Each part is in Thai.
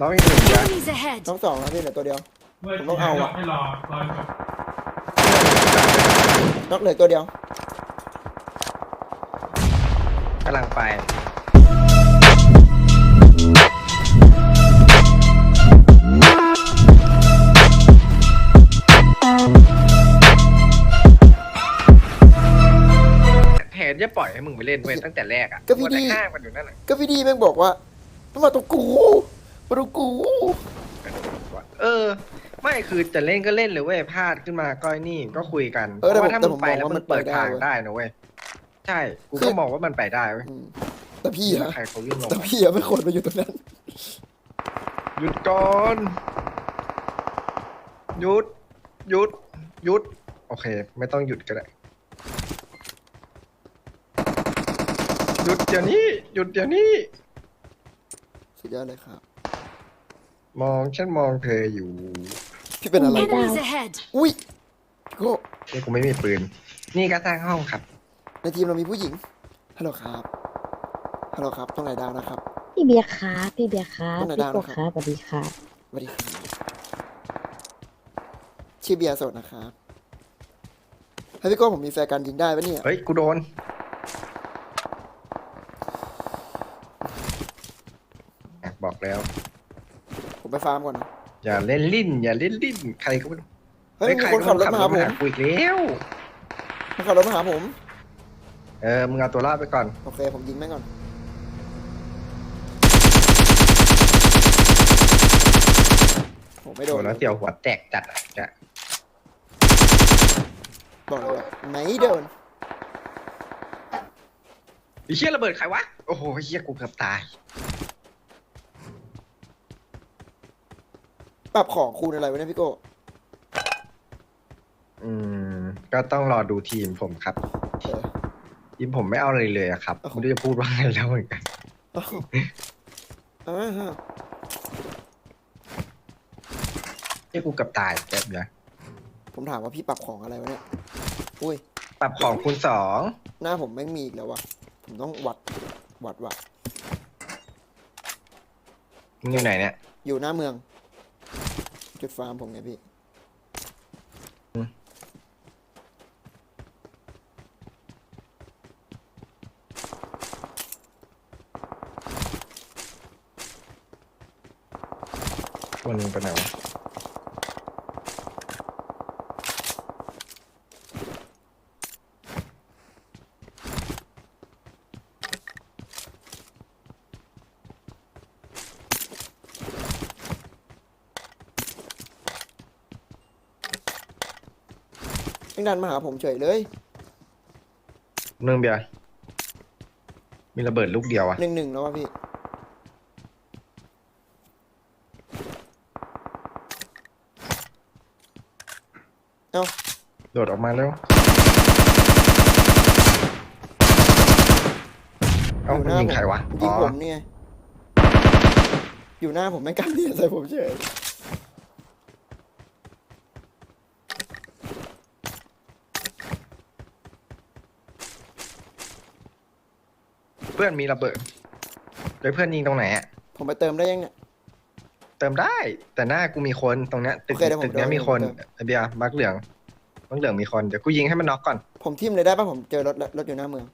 น้องอีกหนึ่งเดียว Enemies ahead! น้องสองแล้วพี่เหลือตัวเดียวเว้ยผมต้องเอาอะ ให้รอรอก่อนนอกเหลือตัวเดียว กำลังไป แทนจะปล่อยให้มึงไปเล่นเว้ยตั้งแต่แรกอะก็พี่มัวแต่ดีข้างมันอยู่นั่นแหละก็พี่ดีแม่งบอกว่าต้องมาตรงกู มาตรงกู เออ ไม่คือจะเล่นก็เล่นเลยเว้ยพลาดขึ้นมาก็ไอ้นี่ก็คุยกันเออแต่เพผมราะว่าถ้าแต่มึผงมไปมองแล้วว่ามัมันนเปิดไปได้ทางเว้ยได้นะเว้ยใช่กูคืก็อ มองว่ามันไปได้เว้ยอืมแต่พี่อะใครเขาวิ่งลงแต่มาพี่อะไม่ควรไปอยู่ตรงนั้น หยุดก่อนหยุดหยุดหยุด โอเค ไม่ต้องหยุดก็ได้หยุดเดี๋ยวนี้หยุดเดี๋ยวนี้ สุดยอดเลยครับ มองฉันมองเธออยู่พี่เป็นอะไร Enemies ahead! อุ้ยพี่โก้นี่กูไม่มีปืน นี่ก็สร้างห้องครับ ในทีมเรามีผู้หญิง ฮัลโหลครับ ฮัลโหลครับตรงไหนดาวนะครับ พี่เบียร์ครับพี่เบียร์ครับต้องไหนพี่ดาวโกนะครับครับสวัสดีครับสวัสดีครับชื่อเบียร์โสดนะครับให้พี่โก้ผมมีแฟนกันยิงได้ปะเนี่ย เฮ้ย กูโดน อะบอกแล้ว ผมไปฟาร์มก่อนนะ อย่าเล่นลิ้น อย่าเล่นลิ้น ใครก็ไม่รู้เฮ้ยมีคนขับรถมาหาผมกูอีกแล้วมีคนขับรถมาหาผม เออ มึงเอาตัวรอดไปก่อน โอเค ผมยิงแม่งก่อน ผมไม่โดโดนนแล้วเสี่ยวหัวแตกจัดอะจะบอกเลยว่าไม่โดน ไอ้เชี่ยระเบิดใครวะ โอ้โหไอ้เชี่ยกูเกือบตาย ปรับของคูณอะไรไว้เนี่ยพี่โก้อืม ก็ต้องรอดูทีมผมครับ เออ ทีมผมไม่เอาอะไรเลยอะครับโอ้โหไม่รู้จะพูดว่าไงแล้วเหมือนกัน อ้าวอ่าฮะเชี่ยกูเกือบตายแบบเนี้ยผมถามว่าพี่ปรับของอะไรวะเนี่ย อุ้ย ปรับของคูณสองหน้าผมแม่งมีอีกแล้ววะผมต้องวัด วัดวัดมึงอยู่ไหนเนี่ย อยู่หน้าเมือง จุดฟาร์มผมไงพี่วันหนึงไปไหนวะ ดันมาหาผมเฉยเลยเนื่องเบียร์มีระเบิดลูกเดียวอะหนึ่งหนึ่งแล้ววะพี่เอ้าโดดออกมาแล้วเอ้าอยู่มันหน้ายิงผม ใครวะยิอ๋งอผมเนี่ย อยู่หน้าผมไม่งกล้าเรียนใส่ผมเฉย เพื่อนมีระเบิดเลยเพื่อนยิงตรงไหนอะผมไปเติมได้ยังเนี่ย เติมได้ แต่หน้ากูมีคนตรงเนี้ยตึกโอเคเดี๋ยวผมตึกเนี้ยเดี๋ยวมีคนผมเติมไอเบียร์มักเหลืองมักเหลืองมีคนเดี๋ยวกูยิงให้มันน็อกก่อน ผมทิมเลยได้ป่ะผมเจอรถแล้วรถอยู่หน้าเมือง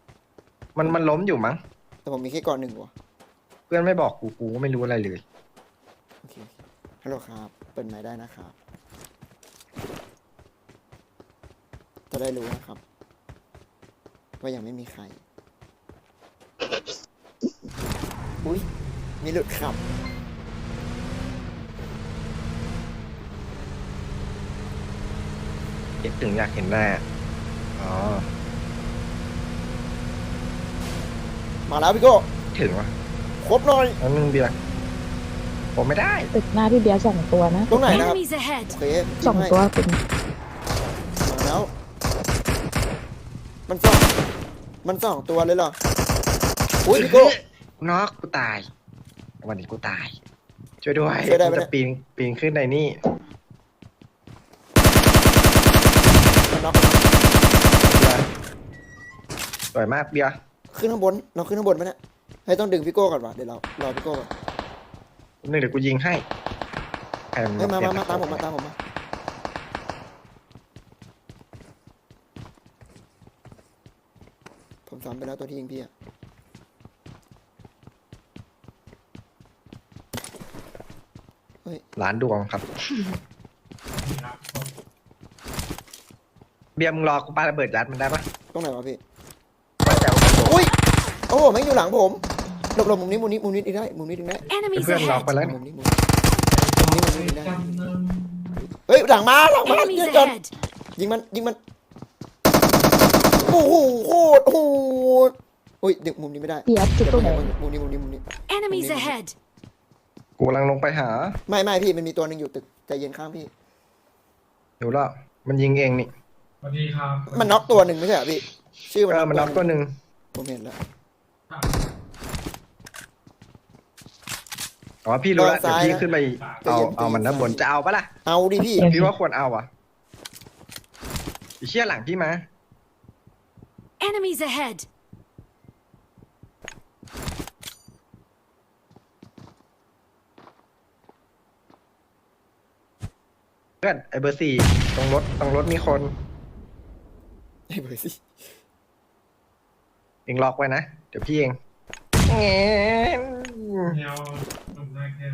มันมันล้มอยู่มั้งแต่ผมมีแค่ก่อนหนึ่งวะเพื่อนไม่บอกกูกูก็ไม่รู้อะไรเลย โอเคโอเคฮัลโหลครับ เปิดไมค์ได้นะครับ จะได้รู้นะครับ ว่ายังไม่มีใคร อุ้ยมีหลุดขับคิดถึงอยากเห็นหน้า อ๋อ มาแล้วพี่โก้ถึงวะครบหน่อย แล้วนึงเบียร์ผมไม่ได้ ตึกหน้าพี่เบียร์สองตัวนะตรงไหนนะครับ Enemies ahead! โอเคสองตัวเป็นมาแล้ว มันสองมันสองตัวเลยเหรอ อุ้ยพี่โก้ น็อกกูตาย วันนี้กูตาย ช่วยด้วยช่วยได้ปะกูเนี่ย จะปีนปีนขึ้นในนี่มันน็อกเบียร์สวยมากเบียร์ขึ้นข้างบนเราขึ้นข้างบนไหมเนี่ยให้ต้องดึงพี่โก้ก่อนวะเดี๋ยวเรารอพี่โก้ก่อนหนึ่งเดี๋ยวกูยิงให้ใครเฮ้ยมาเปลี่มายนมาตามผมมาตามผมมาผมซ้ำไปแล้วตัวที่ยิงพี่อะ ล้านดวงครับ เบียร์มึงรอกูปาระเบิดยัดมันได้ปะตรงไหนวะพี่ ว่าจะเอากระโดดอุ้ย โอ้โหแม่งอยู่หลังผมหลบหลบมุมนี้มุมนี้มุมนี้ดึงได้มุมนี้ดึงได้ Enemies เพื่อนเรา ahead! ไปแล้วมุนี่มนี้มุมนี้มุมนี้มุมนี้ดึงได้เฮ้ยหลังมาหลังมา Enemies ยิงก่อน ahead! ยิงมันยิงมันโอ้โหโคตรโหดอุ้ยดึงมุมนี้ไม่ได้พี่แอดจุดตรงไหน มุมนี้มุมนี้มุมนี้ Enemies Enemies ahead! กูกำลังลงไปหา ไม่ไม่พี่มันมีตัวหนึ่งอยู่ตึกใจเย็นข้างพี่อยู่แล้วมันยิงเองนี่สวัสดีครับมันน็อกตัวหนึ่งไม่ใช่เหรอพี่ ชื่อมันเออมันน็อกตัวหนึ่งผมเห็นแล้วอ๋อพี่รู้แล้วตอนเดี๋ยวซ้ายพี่ขึ้นไปจะเอาเย็นเอามันด้านบนตีนจะเอาปะล่ะเอาดิพี่พี่ว่าควรเอาอะไอีเชี่ยหลังพี่มา Enemies ahead! พื่อนไอเบอร์สี่ตรงรถตรงรถมีคนไอ้เบอร์สิเองล็อกไว้นะ เดี๋ยวพี่เองแงนแนวหนุ่มได้แค่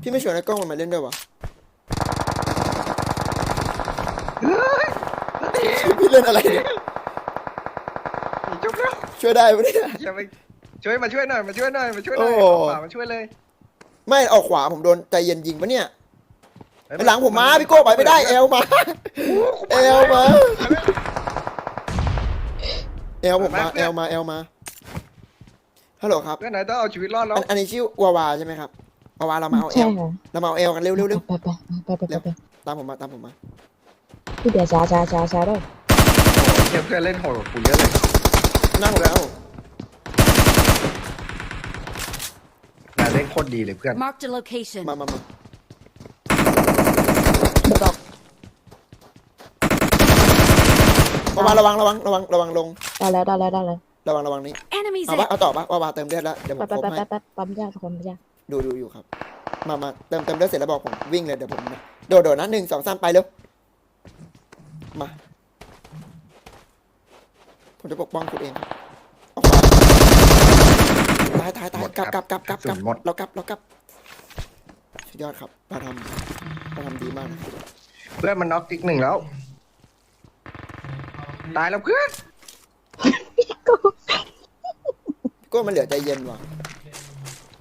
พี่ไม่ชวนไอ้กล้องมันมาเล่นด้วยวะพี่เล่นอะไรเนี่ยจุ๊บแล้วช่วยได้ปะเนี่ยอย่าไปช่วยมาช่วยหน่อยมาช่วยหน่อยมาช่วยหน่อยโอ้ เอาป่ามาช่วยเลย ไม่ออกขวาผมโดนใจเย็นยิงปะเนี่ยไอ้หลังผมมาพี่โก้ไปไม่ได้เอลมาเอลมาเอลผมมาเอลมาเอลมาฮัลโหลครับเพื่อนไหนต้องเอาชีวิตรอดแล้วอันอันนี้ชื่อวาวาใช่ไหมครับวาวาเรามาเอาเอใช่ลค่ะเรามาเอาเอลกันเร็วเร็วเร็วไปไปไปไปไปไปตามผมมาตามผมมาพี่เบียร์ช้าช้าช้าช้าด้วยเดี๋ยวเพื่อนเล่นโหดกว่ากูเยอะเลยนั่งแล้ว นายเล่น โคตรดีเลยเพื่อน Marked a location. มามามาบอกวาวาระวังระวังระวังระวังลง ได้แล้วได้แล้วได้แล้วระวังระวังนี้ Enemies เอาปะ ahead! เอาต่อปะวาวาเติมเลือดแล้วเดี๋ยวผไปมไปครบไปให้ไปปั๊มยาทุกคนปั๊มยาดูดูอยู่ครับ มามาเติมเติมเลือดเสร็จแล้วบอกผมวิ่งเลยเดี๋ยวผมโดดโดดนะหนึ่งสองสามไปเร็วมาผมจะปกป้องคุณเองครับเอาขวา ตายตายตายหมดกลับคกรัลับบกลับกลับกระสุนหมดเรากลับเรากลับสุดยอดครับเราทำเราทำดีมากนะเพื่อนมันน็อกอีกหนึ่งแล้ว ตายแล้วเพื่อนก็มันเหลือใจเย็นว่ะ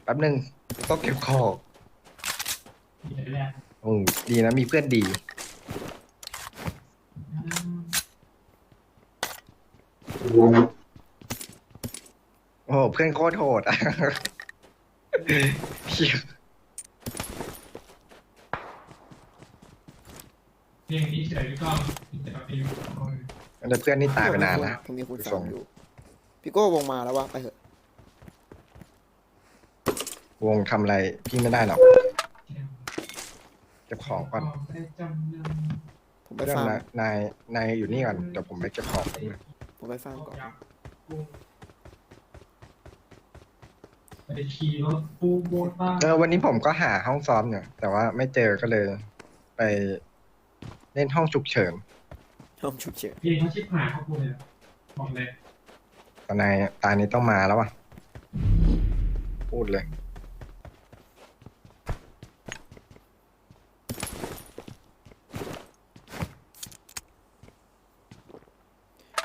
แป๊บหนึ่งต้องเก็บของเดี๋ยวแรกโอ้ดีนะมีเพื่อนดีโอ้โห เพื่อนโคตรโหดอะเหี้ยเพลงนี้เฉยก็จะไปอยู่แต่เพื่อนนี่ตายไปนานแล้ว ผมมีคุณส่สั่งงอยู่ พี่โก้วงมาแล้ววะไปเถอะ วงทำอะไรพี่ไม่ได้หรอกเก็บของก่อนจำเรื่องผมไปเพื่อนฟาร์มนายนายนายอยู่นี่ก่อนเดี๋ยวผมไปเก็บของแป๊บนึงผมไปฟาร์มก่อน กุ้ง ไปขี่รถปูโบนบ้างเออวันนี้ผมก็หาห้องซ้อมเนี่ยแต่ว่าไม่เจอก็เลย ไปเล่นห้องฉุกเฉินห้องฉุกเฉินเพลงเขาชิบหายเขาพูดเลยบอกเลยตอนนายตานี้ต้องมาแล้ววะพูดเลย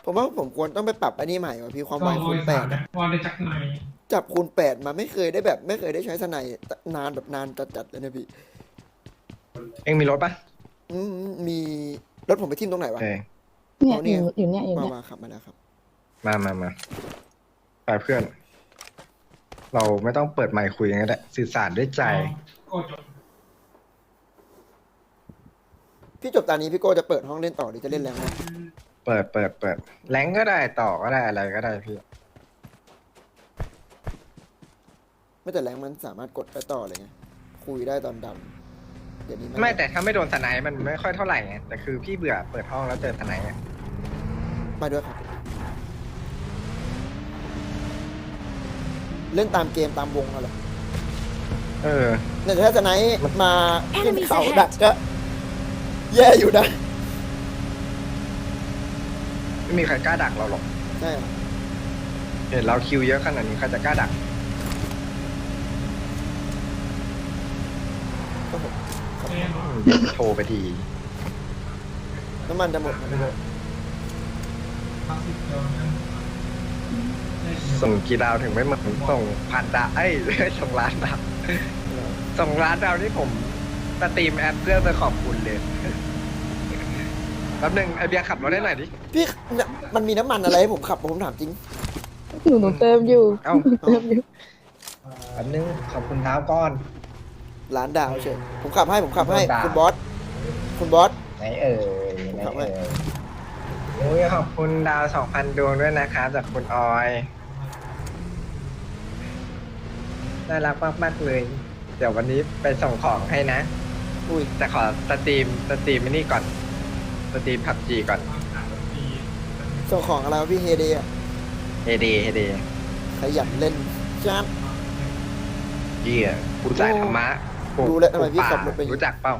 ผมว่าผมควรต้องไปปรับอันนี้ใหม่ว่ะพี่ความไวก็คูณยแปสาดมนะ วันได้จากไหน จับคูณแปดมาไม่เคยได้แบบ ไม่เคยได้ใช้สไนด์นานแบบนานจัดๆเลยนะพี่เอ็งมีรถปะอืมมีรถผมไปทิ่มตรงไหนวะ เออเนี่ยอ๋อเนี่อยยู่อยู่เนี่ยอยู่มาเนี่ยมาขับมาแล้วครับ มามามาไปเพื่อน เราไม่ต้องเปิดไมค์คุยกันก็ได้สื่อสารด้วยใจก็จบพี่จบตอนนี้พี่โก้จะเปิดห้องเล่นต่อหรือจะเล่นแล้วนะเปิดเปิดเปิดแรงก็ได้ต่อก็ได้อะไรก็ได้พี่ ไม่แต่แรงมันสามารถกดไปต่อเลยไงคุยได้ตอนดำเดี๋ยวนี้ไม่แต่ถ้าไม่โดนสไนป์มันไม่ค่อยเท่าไหร่ไงแต่คือพี่เบื่อเปิดห้องแล้วเจอสไนป์ไงมาด้วยครับเล่นตามเกมตามวงอะไรเออเนี่ยถ้าสไนป์มาขึ้น Enemies เขา ahead ดักก็แย่อยู่นะไม่มีใครกล้าดักเราหรอกใช่ เห็นเราคิวเยอะขนาดนี้ใครจะกล้าดัก เอ้ย อืม โทรไปที น้ำมันจะหมดนะพี่โก้คลาสสิกเดิมนะได้เดียวส่งกี่ดาวถึงไม่เหมือนส่งพันดาวเอ้ยส่งล้านดาวส่งล้านดาวนี่ผมสตรีมแอปเพื่อไปขอบคุณเลยแป๊บหนึงไอเบียร์ขับรถได้หน่อยดิ พี่เนี่ยมันมีน้ำมันอะไรให้ผมขับผมถามจริง หนูหนูเติมอยู่เอ้า หนูเติมอยู่ แป๊บนึงขอบคุณเท้าก้อน ร้านดาวเฉยผมขับให้ผมขับให้ร้านดาวคุณบอสคุณบอส ไหนเอ่ยไหนครับเอ่ยโอ้ยขอบคุณดาวสองพันดวงด้วยนะครับจากคุณออยน่ารักมากๆเลย เดี๋ยววันนี้ไปส่งของให้นะ อุ้ยแต่ขอสตรีมสตรีมไอ้นี่ก่อนสตรีมพับจีก่อนความขาดดนตรีส่งของอะไรวะพี่เฮเดย์อะเฮดีเฮดีขยันเล่นจ้าเยี่ยผู้สายธรรมะปลูก รู้แล้วทำไมพี่ปลูกขับรถไปอย่างนี้รู้จักเปล่า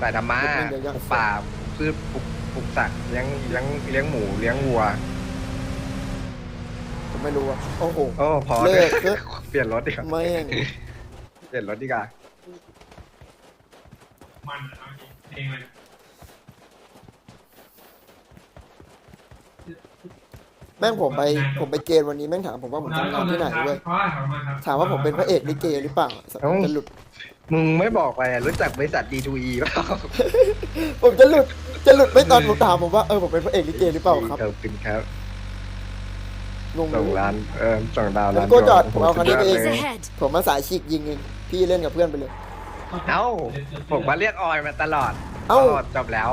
สายธรรมะเดี๋ยวๆปลูกป่าพืชปลูกปลูกสัตว์เลี้ยงเลี้ยงเลี้ยงหมูเลี้ยงวัว ผมไม่รู้อะโอ้โห โอ้พอเลิกเถอะเถอะเปลี่ยนรถดีกว่าแม่งเปลี่ยนรถดีกว่า มันเอาจริงเพลงเล แม่งผมไปผมไปเกณฑ์วันนี้แม่งถามผมว่าผมทำงานที่ไหนเว้ยถามว่าผมเป็นพระเอกลิเกหรือเปล่าจะหลุด มึงไม่บอกไปอะรู้จักบริษัท D2E เปล่าผมจะหลุดจะหลุดไม่ตอนผมถามผมว่าเออผมเป็นพระเอกลิเกหรือเปล่าครับขอบคุณครับงงส่งร้านเออส่งดาวแล้วร้านก็จอดโโหผมเอาคันนี้ไปเองสุ Enemies ยดลย ahead! ผมมาสายฉีกยิงเองพี่เล่นกับเพื่อนไปเลยเอ้าผมมาเรียกออยมาตลอดเอ้าก็จบแล้ว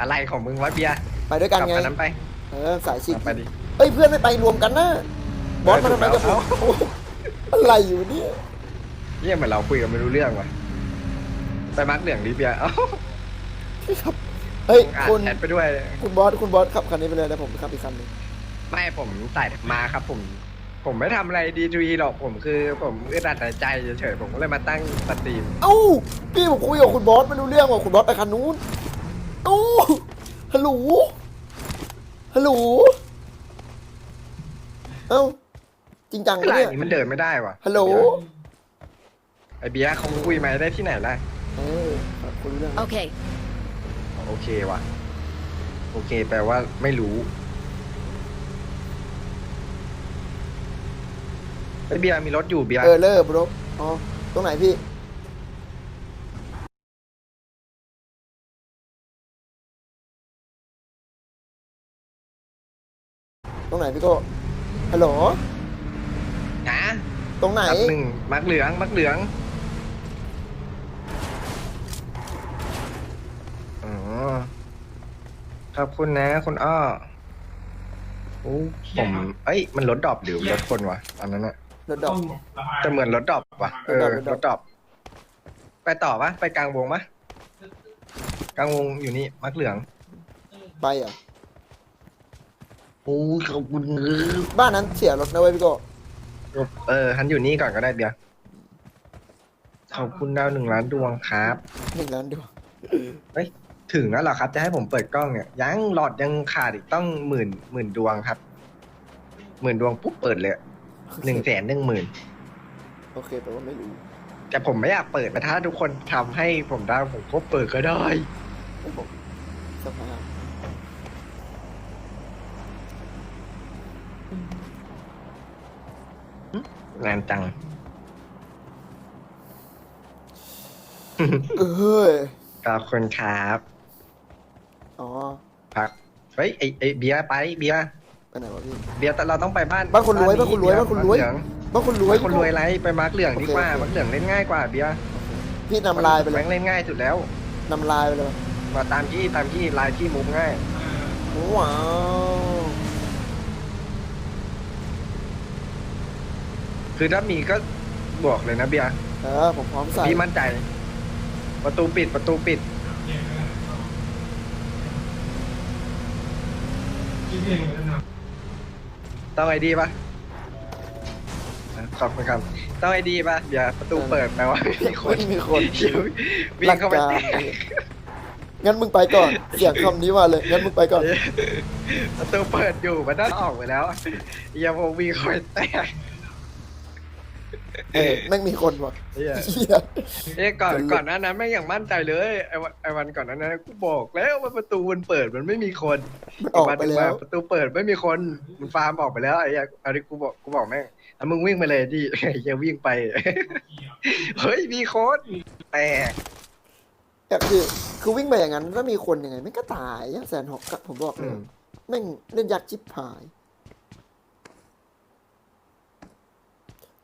อะไรของมึงวะเบียร์ไปด้วยกันกลับไงคันนั้นไป เออสายฉีกไปดิเอ้ยเพื่อนไม่ไปรวมกันนะบอสมาทำไมกับผมเอ้าอะไรอยู่เนี่ยเนี่ยเหมือนเราคุยกันไม่รู้เรื่องว่ะไปมาร์กเหลืองดิเบียร์เอ้าเฮ้ยอ่านคุณแชทไปด้วยคุณบอสคุณบอสขับคันนี้ไปเลยแล้วผมขับอีกคันหนึงไม่ผมใส่มาครับผม ผมไม่ทำอะไรดีทูหรอกผมคือ ผมอึดอัดใจเฉยๆผมก็เลยมาตั้งสตรีมเอ้าพี่ผมคุยกับคุณบอสไม่รู้เรื่องว่าคุณบอสไปคันนู้นเอ้าฮัลโหล ฮัลโหลเอ้าจริงจังไอ้ปะไรเนี่ยนี้มันเดินไม่ได้ว่ะฮัลโหลไอเบียร์เขาคุยไหมได้ที่ไหนล่ะเออครับคุยรู้เรื่อง Okay, โอเคว่ะ โอเค แปลว่าไม่รู้ไอเบียร์มีรถอยู่เบียร์เออเลิกบรอ๋อตรงไหนพี่ รงไหนพี่โก้ฮัลโหลนะตรงไหนครับหนึ่งมักเหลืองมักเหลืองอ๋อขอบคุณนะคุณอ้อโอ้ผมเอ้ย มันรถดรอปหรือรถคนวะอันนั้นอะรถดอกแต่เหมือนรถดรอปว่ะเออรถดรอปรถดรอปไปต่อปะไปกลางวงปะกลางวงอยู่นี่มักเหลืองไปเหรอะ โอ้ขอบคุณบ้านนั้นเสียรถนะเว้ยพี่โก้เออฮันอยู่นี่ก่อนก็ได้เบียร์ขอบคุณดาวหนึ่งล้านดวงครับ หนึ่งล้านดวงถึงแล้วเหรอครับ จะให้ผมเปิดกล้องเนี่ยยังหลอดยังขาดอีกต้องหมื่นหมื่นดวงครับหมื่นดวงปุ๊บเปิดเลยหนึ่งแสนหนึ่งหมื่นโอเคแปลว่าไม่รู้แต่ผมไม่อยากเปิดแต่ถ้าทุกคนทำให้ผมได้ผมก็เปิดก็ได้ไม่บอกสภาพ งานจัง เอ้ยขอบคุณครับ อ๋อพัก เฮ้ยไอไอเบียร์ไปเบียร์ไปไหนวะพี่ เบียร์แต่เราต้องไปบ้านบ้านคนรวยบ้านคนรวยบ้านคนรวยเหลืองบ้านคนรวยบ้านคนรวยไรไปมาร์กเหลืองดีกว่าโอเคโอเคมาร์กเหลืองเล่นง่ายกว่าเบียร์พี่นำลายไปเลแบยงค์เล่นง่ายสุดแล้ว นำลายไปเลยมาตามที่ตามที่ลายที่มุมง่าย ว้าว คือถ้ามีก็บอกเลยนะเบียร์เออผมพร้อมใส่พี่มั่นใจ ประตูปิดประตูปิดที่เรียนกันนะต้องไอดีปะขอบคุณครับต้องไอดีป่ะเดี๋ยวประตูเปิดแปลว่าไม่มีคนไม่มีคนเดี๋ยววิ่หลังกเข้าไปการแตะงั้นมึงไปก่อน เสียงคำนี้มาเลย งั้นมึงไปก่อน ประตูเปิดอยู่มันต้องออกไปแล้วอย่าโมวิ่งเข้าไปแตะ เออแม่งมีคนว่ะเหี้ยเหี้ย เอ้ยก่อนก่อนหน้านั้นไม่งอย่างมั่นใจเลยไอ้วันไอ้วันก่อนหน้านั้นกูบอกแล้วว่าประตูมันเปิดมันไม่มีคนมันออกไปแล้ว ประตูเปิดไม่มีคนมันฟาร์มออกไปแล้วไอ้เหี้ยอันนี้กูบอกกูบอกแม่งแล้วมึงวิ่งไปเลยที่ไอ้เหี้ยวิ่งไป เฮ้ยมีคนแตกแบบคือคือวิ่งไปอย่างนั้นถ้ามีคนยังไงไม่งก็ตายอะแสนหกอะผมบอกเลอืยมแม่งเล่นยักษ์ชิบหาย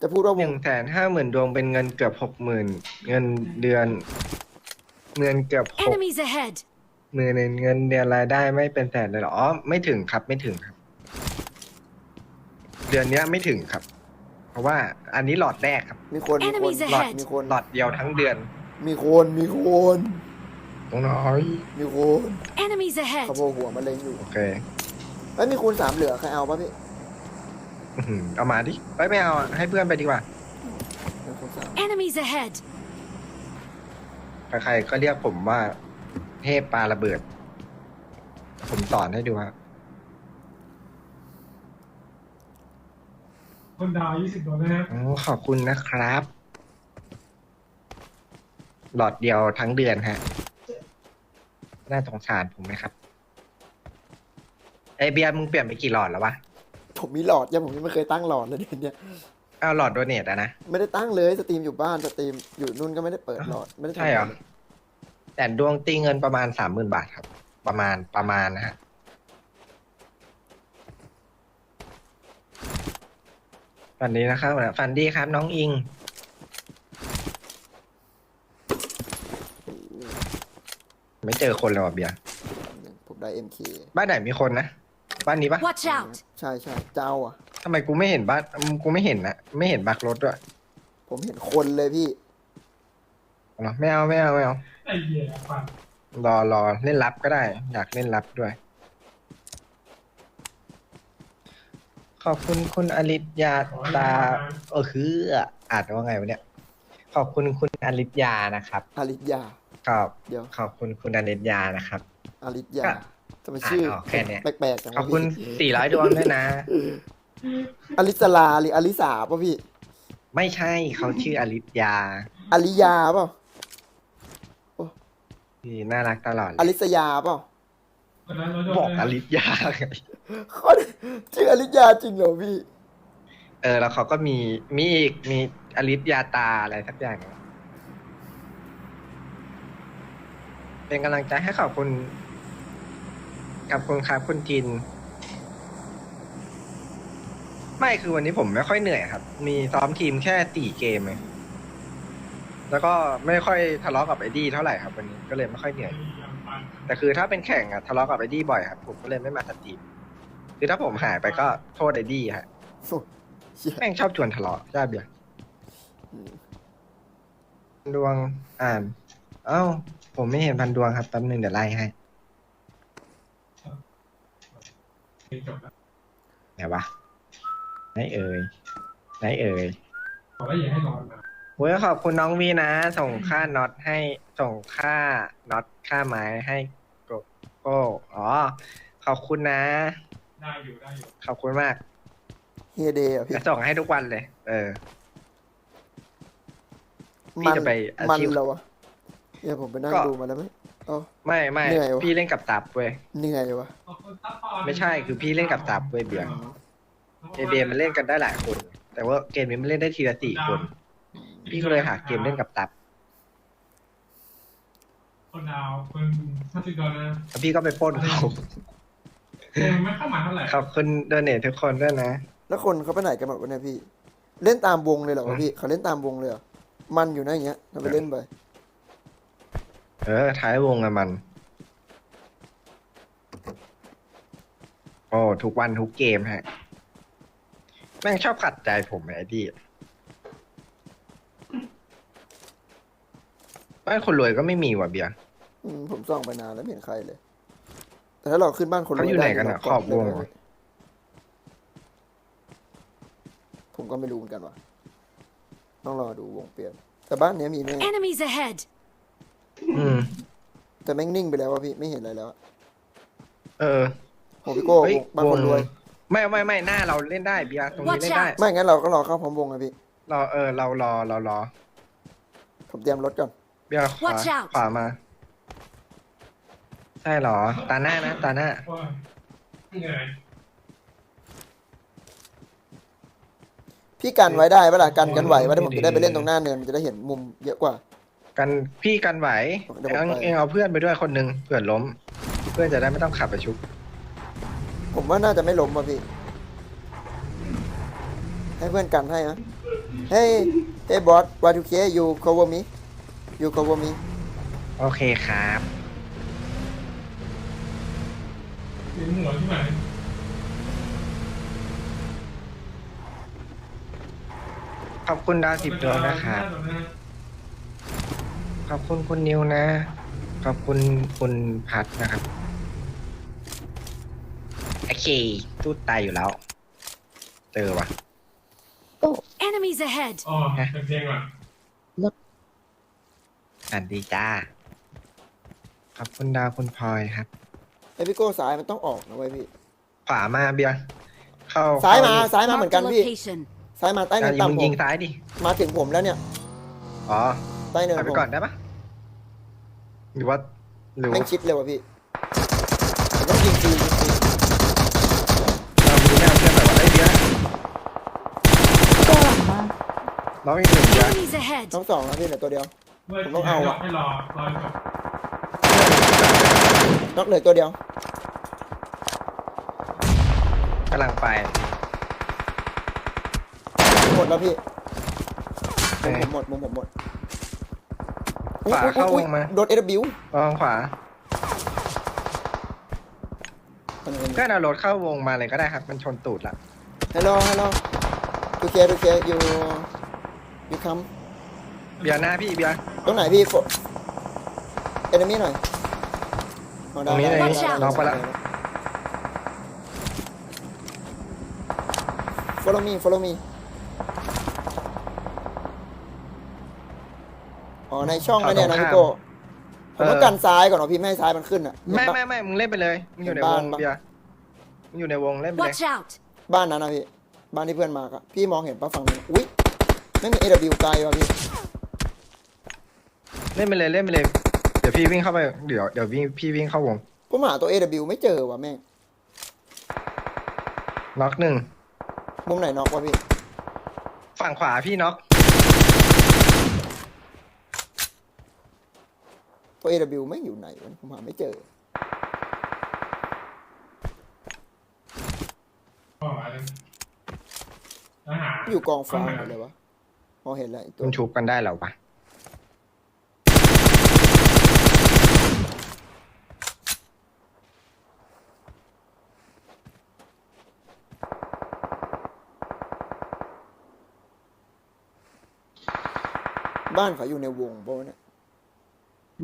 จะพูดว่าหวนึ่งงแสนห้าหมื่นดวงเป็นเงินเกือบหกหมื่นเงินเดือน เงินเกือบหก Enemies ahead! หมื่นเงินเดือนรายได้ไม่เป็นแสนเลยเหรออ๋อไม่ถึงครับไม่ถึงครับ เดือนเนี้ยไม่ถึงครับ เพราะว่าอันนี้หลอดแรกครับ มีคนมีคน Enemies หลอด ahead มีคนหลอดเดียวทั้งเดือนมีคนมีคนตรงน้อย มีคน Enemies ข ahead! โมยหัวมาเล็งอยู่โอเค เอ้ยมีคูณสามเหลือใครเอาปะพี่ อื้อหือเอามาดิไปไม่เอาอะให้เพื่อนไปดีกว่ามีคูณสาม Enemies ahead! ใครๆก็เรียกผมว่า เทพปลาระเบิด ผมสอนให้ดูครับคนดาวยี่สิบดวงนะครับอ๋อขอบคุณนะครับ หลอดเดียวทั้งเดือนฮะ น่าสงสารผมไหมครับ ไอเบียร์มึงเปลี่ยนไปกี่หลอดแล้ววะ ผมมีหลอดยังผมยังไม่เคยตั้งหลอดเลยเดือนเนี้ยอ้าวหลอดโดเนทอะนะ ไม่ได้ตั้งเลยสตรีมอยู่บ้านสตรีมอยู่นู่นก็ไม่ได้เปิดหลอดไม่ได้ทำใช่เหรอแต่ดวงตีเงินประมาณสามหมื่นบาทครับ ประมาณประมาณนะฮะ ฝันดีนะครับฝันดีครับน้องอิง ไม่เจอคนเลยว่ะเบียร์ผมได้ MK บ้านไหนมีคนนะ บ้านนี้ปะ Watch out! ใช่ใช่เจ้าอะ ทำไมกูไม่เห็นบ้านกูไม่เห็นนะไม่เห็นบักรถด้วยผมเห็นคนเลยพี่ เอาเหรอไม่เอาไม่เอาไม่เอาไอ้เหี้ยฟันรอรอเล่นรับก็ได้ อยากเล่นรับด้วย ขอบคุณคุณอลิศยาตาเออคืออ่านว่าไงวะเนี่ย ขอบคุณคุณอลิศยานะครับอาริยา ขอบเดี๋ยวขอบคุณคุณอลิศยานะครับ อาริยา ก็ ทำไมชื่ออ่านออกแค่เนี้ยแปลกๆจังวะขอบคุณพี่สี่ร้อยดวงด้วยนะ อลิสลาหรืออลิสาป่ะพี่ ไม่ใช่เขาชื่ออลิศยาอลิยาเปล่าที่น่ารักตลอดเลอยลิสยาเปล่าคนนั้นเราโดนบอกอลิศยาไงเขาชื่ออลิยาจริงเหรอพี่ เออ แล้วเขาก็มีมีอีกมีอลิศยาตาอะไรสักอย่าง เป็นกำลังใจให้ขอบคุณ ขอบคุณครับคุณจิน ไม่คือวันนี้ผมไม่ค่อยเหนื่อยครับ มีซ้อมทีมแค่สี่เกมเองแล้วก็ไม่ค่อยทะเลาะกับไอดี้เท่าไหร่ครับวันนี้ก็เลยไม่ค่อยเหนื่อย แต่คือถ้าเป็นแข่งอะทะเลาะกับไอดี้บ่อยครับผมก็เลยไม่มาสตรีมคือถ้าผมหายไปก็โทษไอดี้ฮะโอ้เหี้ยแม่งชอบชวนทะเลาะใช่เบียร์ดวงอ่าน เอ้า ผมไม่เห็นพันดวงครับแป๊บนึงเดี๋ยวไล่ให้ จบแล้ว ไหนวะไหนเอ่ยไหนเอ่ยบอกว่าอย่าให้นอนนะโอ้ยขอบคุณน้องวีนะ ส่งค่าน็อตให้ส่งค่าน็อตค่าไม้ให้โกโก้อ๋อ ขอบคุณนะ ได้อยู่ได้อยู่ขอบคุณมากเฮียเดย์อะพี่ จะส่งให้ทุกวันเลย เออ พี่มันจะไปอามันชีพ แล้ววะเดี๋ยวผมไปนั่งก็ ดูมาแล้วไหมเอ๋อไม่ไม่เหนื่อยวะ พี่เล่นกับตับเว้ยเหนื่อยวะขอบคุณซัพพอร์ตไม่ใช่คือพี่เล่นกับตับเว้ยเบียร์เอเบมันเล่นกันได้หลายคน แต่ว่าเกมนี้มันเล่นได้ทีละสี่คน พี่ก็เลยหาเกมเล่นกับตับคนดาวคนห้าสิบดอลนะแล้วพี่ก็ไปปล้นเขาเกมไม่เข้ามาเท่าไหร่ขอบคุณเดเนททุกคนด้วยนะ แล้วคนเขาไปไหนกันหมดวะเนี่ยพี่ เล่นตามวงเลยเหรอวะพี่เขาเล่นตามวงเลยเหรอมันอยู่นะอย่างเงี้ยทำไปเล่นไป เออท้ายวงอะมันโอ้ทุกวันทุกเกมฮะ แม่งชอบขัดใจผมไอ้ดีบ้านคนรวยก็ไม่มีว่ะเบียร์อืมผมส่องไปนานแล้วไม่เห็นใครเลย แต่ถ้าเราขึ้นบ้านคนรวยเขาอยู่ไหนด้กันอะเาขอบวงเลยเหรอผมก็ไม่รู้เหมือนกันว่ะต้องรอดูวงเปลี่ยน แต่บ้านเนี้ยมีแน่ Enemies ahead! อืม แต่แม่งนิ่งไปแล้วอะพี่ไม่เห็นอะไรแล้วอะเออ โหพี่โก้เฮ้ยวงบ้านคนรวย ไม่ไม่ไม่หน้าเราเล่นได้เบียร์ตรงนี้ Watch เล่นได้ out ไม่งั้นเราก็รอเข้าพร้อมวงอะพี่รอเออเรารอเรารอผมเตรียมรถก่อน เบียร์ขวา Watch out ขวามา ใช่เหรอ ตาหน้านะ ตาหน้าว่าเหนื่อยพี่กันไว้ได้ปะล่ะกันกันไหวว่าถ้าผมจะได้ไปเล่นตรงหน้าเนินมันจะได้เห็นมุมเยอะกว่า กันพี่กันไหวเดี๋ยวผมเองไป เองเอาเพื่อนไปด้วยคนหนึ่งเผื่อล้ม เพื่อนจะได้ไม่ต้องขับไปชุบผมว่าน่าจะไม่ล้มว่ะพี่ ให้เพื่อนกันให้นะเฮ้ยเฮ้ยบอสวาทูเคยู cover me you cover me โอเคครับเสียงหัวที่ไหนขอบคุณดาวสิบดวงนะครับ ขอบคุณคุณนิวนะ ขอบคุณคุณพัดนะครับ โอเคตู้ตายอยู่แล้ว เจอว่ะ Enemies ahead! อ๋อเป็นเพลงอะอันดีจ้า ขอบคุณดาวคุณพลอยครับ ไอพี่โก้ซ้ายมันต้องออกนะเว้ยพี่ ขวามาเบียร์เข้าซ้ายมาเข้ซ้ายมาเหมือน Marked กัน a พี่ location. ซ้ายมาใต้อะเนินยิงต่ำผยิมงซ้ายดิ มาถึงผมแล้วเนี่ย อ๋อใต้เนินถอยไปผมก่อนได้ปะ หรือว่าหรือแม่ว่างชิดเลยว่ะพี่ผมต้องยิงฟรียิงฟรีเรามีแนวเพื่อนแบบว่าไอ้ยเบียร์ตัวหลังมาเราอีกหนึ่งเบียร์ Enemies ahead! น้องสองนะพี่เหลือตัวเดียวเมื่อผมต้องเอาอะ ให้รอรอจบน็อกเหลือตัวเดียวกำลังไปหมดแล้วพี่เอมุมอผมหมดมุมผมหมด ขวาเข้าวงมาโดนเอฟบิวลองขวาเพื่อนเอารถเข้าวงมาเลยก็ได้ครับ มันชนตูดละฮัลโหลฮัลโหลดูเคดูเคอยู่อยู่คเบียร์หน้าพี่เบียร์ำตรงไหนพี่โฟเอเนมี่หน่อยเอาได้ตรงนี้ได้เลยได้ได้น้องไปละฟอลโลมีฟอลโลมีอ๋อ ในช่องนั่นเนี่ยนะพี่โก้ผมต้องกันซ้ายก่อนเหรอพี่ไม่ให้ซ้ายมันขึ้นอะ ไม่ไม่ไม่มึงเล่นไปเลยมึงอยู่ในวบ้างนปะเบียร์มึงอยู่ในวงเล่นไปเลย Watch out! บ้านนั้นนะพี่ บ้านที่เพื่อนมาครับพี่มองเห็นปะฝั่งนี้อุ้ยไม่งมี AW ไกลว่ะพี่ เล่นไปเลยเล่นไปเลย เดี๋ยวพี่วิ่งเข้าไปเดี๋ยวเดี๋ยววิ่งพี่วิ่งเข้าวงผมหาตัว AW ไม่เจอว่ะแม่งน็อกหนึ่งมุมไหนน็อกวะพี่ ฝั่งขวาพี่น็อก ตัว AW ไม่งอยู่ไหนวะผมหาไม่เจอ ก็อะไรอาหารอยู่กองฟ้าหมดเลยวะมองเห็นแล้วอีกตัวมันชุบกันได้เหรอปะบ้านเขาอยู่ในวงปะวะเนี่ย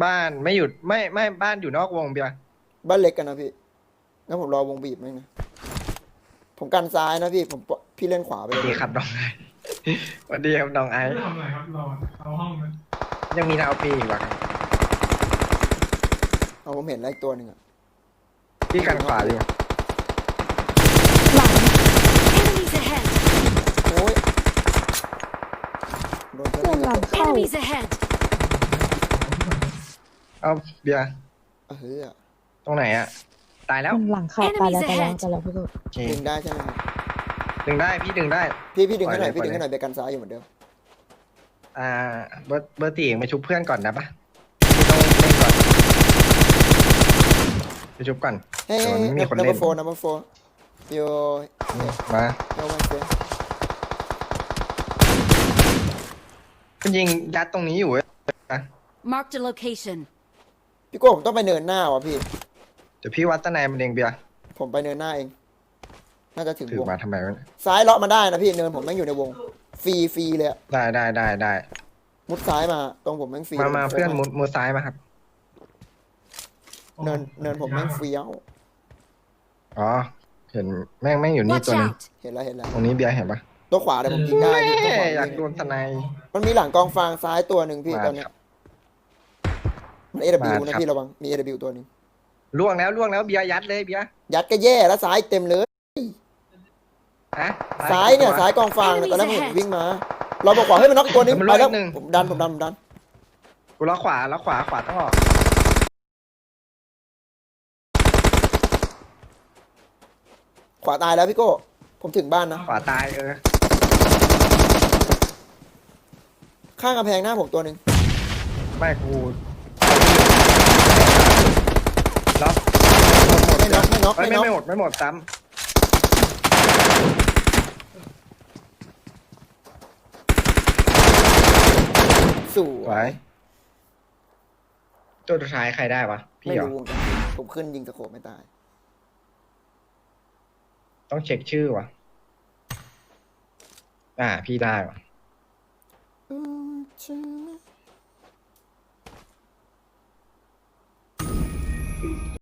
บ้านไม่หยุดไม่ไม่บ้านอยู่นอกวงเบียร์บ้านเล็กกันนะพี่งั้นผมรอวงบีบมั้งนะ ผมกันซ้ายนะพี่ ผมปะพี่เล่นขวาไปสเลวัสดียครับน้องไอสวัสดีครับน้องไอไม่ได้ทำอะไรครับรอเอาห้องนั้นยังมีดาวปีอีกวะครับเอาผมเห็นแล้วอีกตัวหนึ่งอะพี่กันขวาอยู่หลัง Enemies ahead! โอ้ยโดนเพื่เพื่อนหลังเข้า Enemies ahead! เอาเบียร์เออเฮ้ยตรงไหนอะตายแล้วมันหลังเข้าตายแล้วตายแล้วตายแล้วพี่โก้โอเคดึงได้ใช่ไหมครับดึงได้พี่ดึงได้ พี่พี่ดึงให้หน่อยปล่พี่อยเลยดึงให้หน่อยเบรกกันซ้ายอยู่เหมือนเดิม อ่า เบอร์เบอร์ตีเองไปชุบเพื่อนก่อนนะปะไม่ต้องเล่นก่อนไปชุบก่อนเฮ้ยเดี๋ยวมันไม่มีคนเล่น number four number four โยมาโยมันเฟมันยิงยัดตรงนี้อยู่เว้ย Marked a location. พี่โก้ผมต้องไปเนินหน้าวะพี่ เดี๋ยวพี่วัดตะนายมันเองเบียร์ผมไปเนินหน้าเอง น่าจะถึงถือวงมาทำไมวะเนี่ยซ้ายเลาะมาได้นะพี่เนินผมแม่งอยู่ในวง ฟรีฟรีเลยอะได้ได้ได้ได้มุดซ้ายมาตรงผมแม่งฟรีมามาลยเพื่อนมุดมุดซ้ายมาครับเนินเนินผมแม่งเฟี้ยวอ๋อเห็นแม่งแม่งอยู่นี่ Watch ตัวหนึง out! เห็นแล้วเห็นแล้วตรงนี้เบียร์เห็นปะตัวขวาเนี่ยผมยิงได้พี่ตัวขวาอยากยิงโดนสไนด์มันมีหลังกองฟางซ้ายตัวหนึ่งพี่มาตอนเนี้ยครับ มัน AW มานะครับพี่ระวังมี AW ตัวหนึงล่วงแล้วล่วงแล้วเบียร์ยัดเลยเบียร์ยัดก็แย่แล้วซ้ายเต็มเลย ฮะ ซ้ายเนี่ยซ้ายกองฟางเนี่ยตอนแรกผม Enemies ahead วิ่งมา เราบอกขวาให้มันน็อกอีกตัวหนึงมันไปน็อกแล้วอีกหนึ่ง ผมดันผมดันผมดันกูล็อกขวาล็อกขวาขวาต้องออกขวาตายแล้วพี่โก้ผมถึงบ้านนะขวาตายเออข้างกำแพงหน้าผมตัวหนึ่งไม่กูล็อก ไม่น็อกไม่น็อกไม่ไม่ไม่น็อกไม่หมดไม่หมดซ้สู่ำไหวตัวสุดท้ายใครได้วะพี่ไม่เหรอรู้เหมือนกันผมขึ้นยิงสโคปไม่ตาย ต้องเช็คชื่อวะอ่า พี่ได้วะอืมใช่ไหม